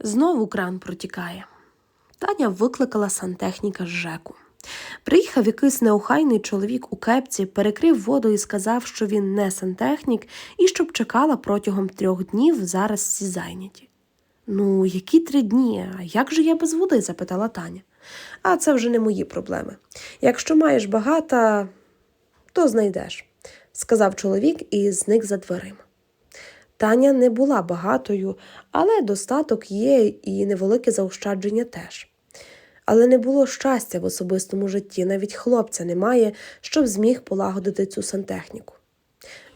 Знову кран протікає. Таня викликала сантехніка з ЖЕКу. Приїхав якийсь неохайний чоловік у кепці, перекрив воду і сказав, що він не сантехнік і щоб чекала протягом трьох днів, зараз всі зайняті. Ну, які три дні? А як же я без води? запитала Таня. А це вже не мої проблеми. Якщо маєш багато, то знайдеш, сказав чоловік і зник за дверима. Таня не була багатою, але достаток є і невелике заощадження теж. Але не було щастя в особистому житті, навіть хлопця немає, щоб зміг полагодити цю сантехніку.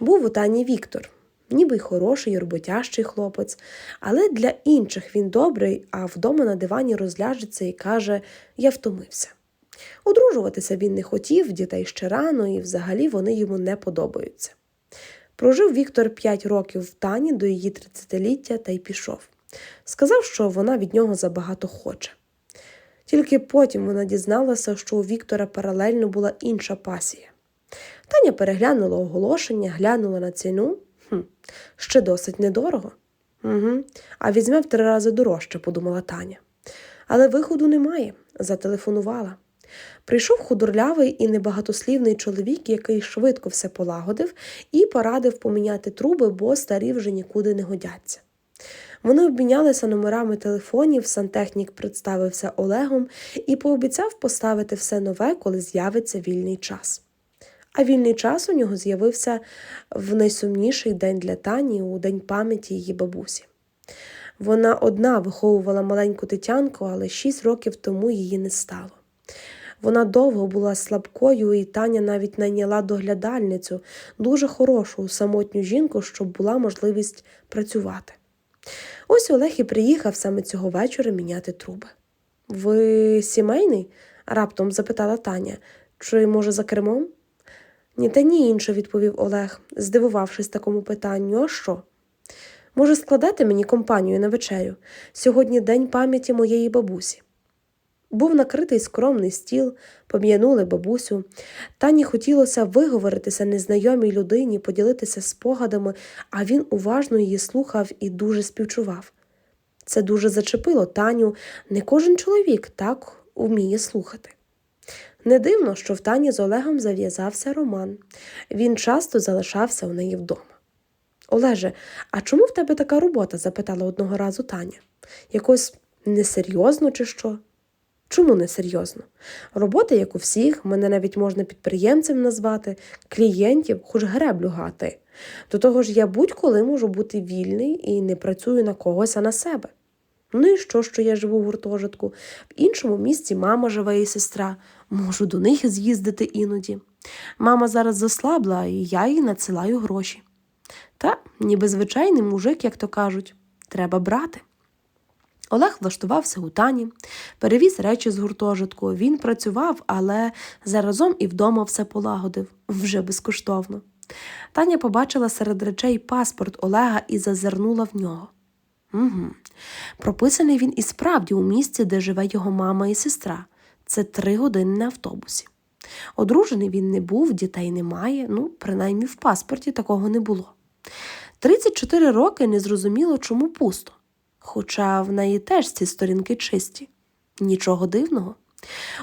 Був у Тані Віктор, ніби й хороший, роботящий хлопець, але для інших він добрий, а вдома на дивані розляжеться і каже Я втомився. Одружуватися він не хотів, дітей ще рано, і взагалі вони йому не подобаються. Прожив Віктор п'ять років в Тані до її тридцятиліття та й пішов. Сказав, що вона від нього забагато хоче. Тільки потім вона дізналася, що у Віктора паралельно була інша пасія. Таня переглянула оголошення, глянула на ціну. Хм, ще досить недорого. Угу. А візьме в три рази дорожче, подумала Таня. Але виходу немає, зателефонувала. Прийшов худорлявий і небагатослівний чоловік, який швидко все полагодив, і порадив поміняти труби, бо старі вже нікуди не годяться. Вони обмінялися номерами телефонів, сантехнік представився Олегом і пообіцяв поставити все нове, коли з'явиться вільний час. А вільний час у нього з'явився в найсумніший день для Тані у день пам'яті її бабусі. Вона одна виховувала маленьку Тетянку, але шість років тому її не стало. Вона довго була слабкою, і Таня навіть найняла доглядальницю, дуже хорошу самотню жінку, щоб була можливість працювати. Ось Олег і приїхав саме цього вечора міняти труби. Ви сімейний? раптом запитала Таня. Чи, може, за кермом? Ні, та ні інше, відповів Олег, здивувавшись такому питанню. А що? Може, складати мені компанію на вечерю? Сьогодні день пам'яті моєї бабусі. Був накритий скромний стіл, пом'янули бабусю. Тані хотілося виговоритися незнайомій людині, поділитися спогадами, а він уважно її слухав і дуже співчував. Це дуже зачепило Таню. Не кожен чоловік так вміє слухати. Не дивно, що в Тані з Олегом зав'язався роман. Він часто залишався у неї вдома. Олеже, а чому в тебе така робота? запитала одного разу Таня. Якось несерйозно чи що? Чому несерйозно? Робота, як у всіх, мене навіть можна підприємцем назвати, клієнтів, хоч греблю гати. До того ж, я будь-коли можу бути вільний і не працюю на когось, а на себе. Ну і що, що я живу в гуртожитку? В іншому місці мама живе і сестра, можу до них з'їздити іноді. Мама зараз заслабла, і я їй надсилаю гроші. Та, ніби звичайний мужик, як то кажуть, треба брати. Олег влаштувався у тані, перевіз речі з гуртожитку. Він працював, але заразом і вдома все полагодив вже безкоштовно. Таня побачила серед речей паспорт Олега і зазирнула в нього. Угу. Прописаний він і справді у місці, де живе його мама і сестра. Це три години на автобусі. Одружений він не був, дітей немає, ну, принаймні в паспорті такого не було. 34 роки незрозуміло, чому пусто. Хоча в неї теж ці сторінки чисті. Нічого дивного.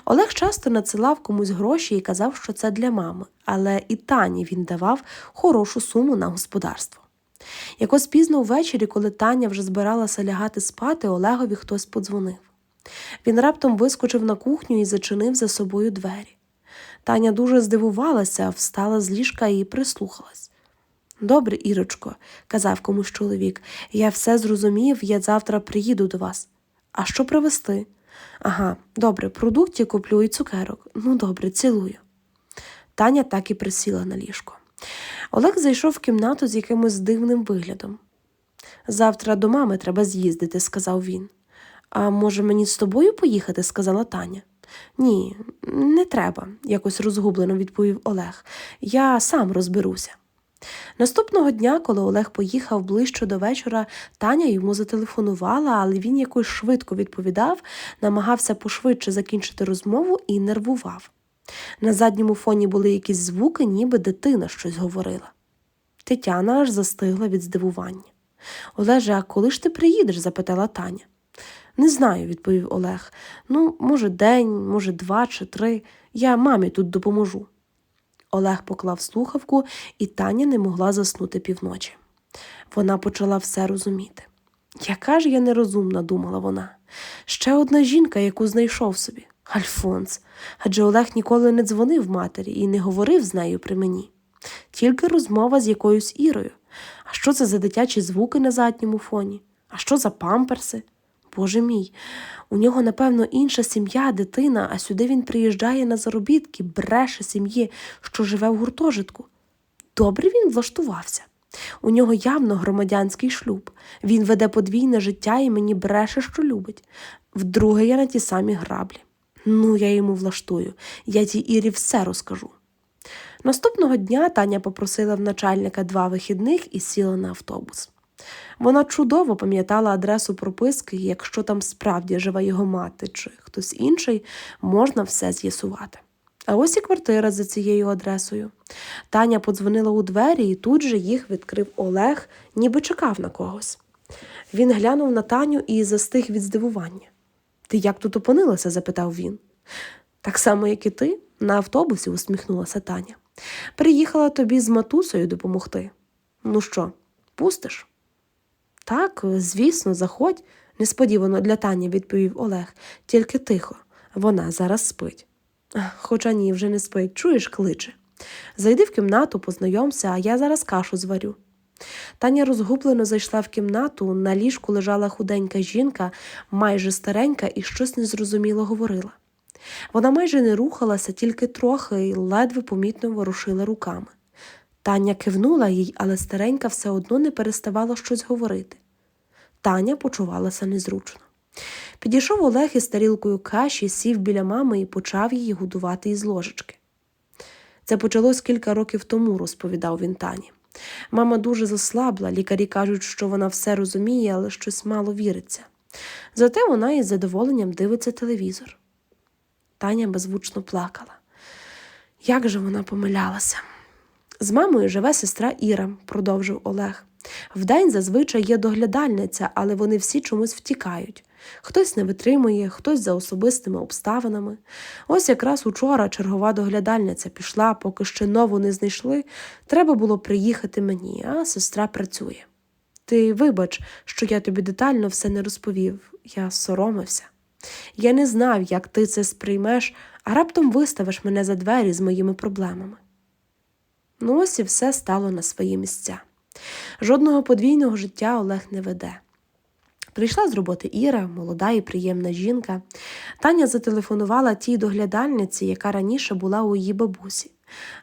Олег часто надсилав комусь гроші і казав, що це для мами, але і Тані він давав хорошу суму на господарство. Якось пізно ввечері, коли Таня вже збиралася лягати спати, Олегові хтось подзвонив. Він раптом вискочив на кухню і зачинив за собою двері. Таня дуже здивувалася, встала з ліжка і прислухалась. Добре, Ірочко, казав комусь чоловік, я все зрозумів, я завтра приїду до вас. А що привезти? Ага, добре, продуктів куплю і цукерок. Ну, добре, цілую. Таня так і присіла на ліжко. Олег зайшов в кімнату з якимось дивним виглядом. Завтра до мами треба з'їздити, сказав він. А може, мені з тобою поїхати? сказала Таня. Ні, не треба, якось розгублено відповів Олег. Я сам розберуся. Наступного дня, коли Олег поїхав ближче до вечора, Таня йому зателефонувала, але він якось швидко відповідав, намагався пошвидше закінчити розмову і нервував. На задньому фоні були якісь звуки, ніби дитина щось говорила. Тетяна аж застигла від здивування. Олеже, а коли ж ти приїдеш? запитала Таня. Не знаю, відповів Олег. Ну, може, день, може, два чи три. Я мамі тут допоможу. Олег поклав слухавку, і Таня не могла заснути півночі. Вона почала все розуміти. Яка ж я нерозумна, думала вона. Ще одна жінка, яку знайшов собі. Альфонс. Адже Олег ніколи не дзвонив матері і не говорив з нею при мені. Тільки розмова з якоюсь Ірою. А що це за дитячі звуки на задньому фоні? А що за памперси? Боже мій, у нього, напевно, інша сім'я, дитина, а сюди він приїжджає на заробітки, бреше сім'ї, що живе в гуртожитку. Добре він влаштувався. У нього явно громадянський шлюб. Він веде подвійне життя і мені бреше, що любить. Вдруге я на ті самі граблі. Ну, я йому влаштую, я тій Ірі все розкажу. Наступного дня Таня попросила в начальника два вихідних і сіла на автобус. Вона чудово пам'ятала адресу прописки, якщо там справді живе його мати чи хтось інший, можна все з'ясувати. А ось і квартира за цією адресою. Таня подзвонила у двері, і тут же їх відкрив Олег, ніби чекав на когось. Він глянув на Таню і застиг від здивування. Ти як тут опинилася? запитав він. Так само, як і ти, на автобусі, усміхнулася Таня. Приїхала тобі з матусею допомогти. Ну що, пустиш? Так, звісно, заходь, несподівано для Тані відповів Олег, тільки тихо. Вона зараз спить. «Ах, Хоча ні, вже не спить, чуєш, кличе. Зайди в кімнату, познайомся, а я зараз кашу зварю. Таня розгублено зайшла в кімнату, на ліжку лежала худенька жінка, майже старенька, і щось незрозуміло говорила. Вона майже не рухалася, тільки трохи і ледве помітно ворушила руками. Таня кивнула їй, але старенька все одно не переставала щось говорити. Таня почувалася незручно. Підійшов Олег із тарілкою каші, сів біля мами і почав її годувати із ложечки. Це почалось кілька років тому, розповідав він Тані. Мама дуже заслабла, лікарі кажуть, що вона все розуміє, але щось мало віриться. Зате вона із задоволенням дивиться телевізор. Таня беззвучно плакала. Як же вона помилялася? З мамою живе сестра Іра, продовжив Олег. Вдень зазвичай є доглядальниця, але вони всі чомусь втікають. Хтось не витримує, хтось за особистими обставинами. Ось якраз учора чергова доглядальниця пішла, поки ще нову не знайшли, треба було приїхати мені, а сестра працює. Ти вибач, що я тобі детально все не розповів, я соромився. Я не знав, як ти це сприймеш, а раптом виставиш мене за двері з моїми проблемами. Ну ось і все стало на свої місця. Жодного подвійного життя Олег не веде. Прийшла з роботи Іра, молода і приємна жінка. Таня зателефонувала тій доглядальниці, яка раніше була у її бабусі.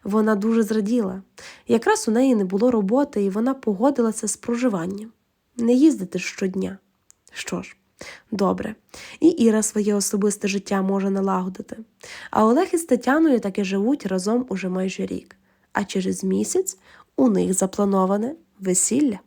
Вона дуже зраділа. Якраз у неї не було роботи, і вона погодилася з проживанням. Не їздити щодня. Що ж, добре, і Іра своє особисте життя може налагодити. А Олег із Тетяною таки живуть разом уже майже рік. А через місяць у них заплановане весілля.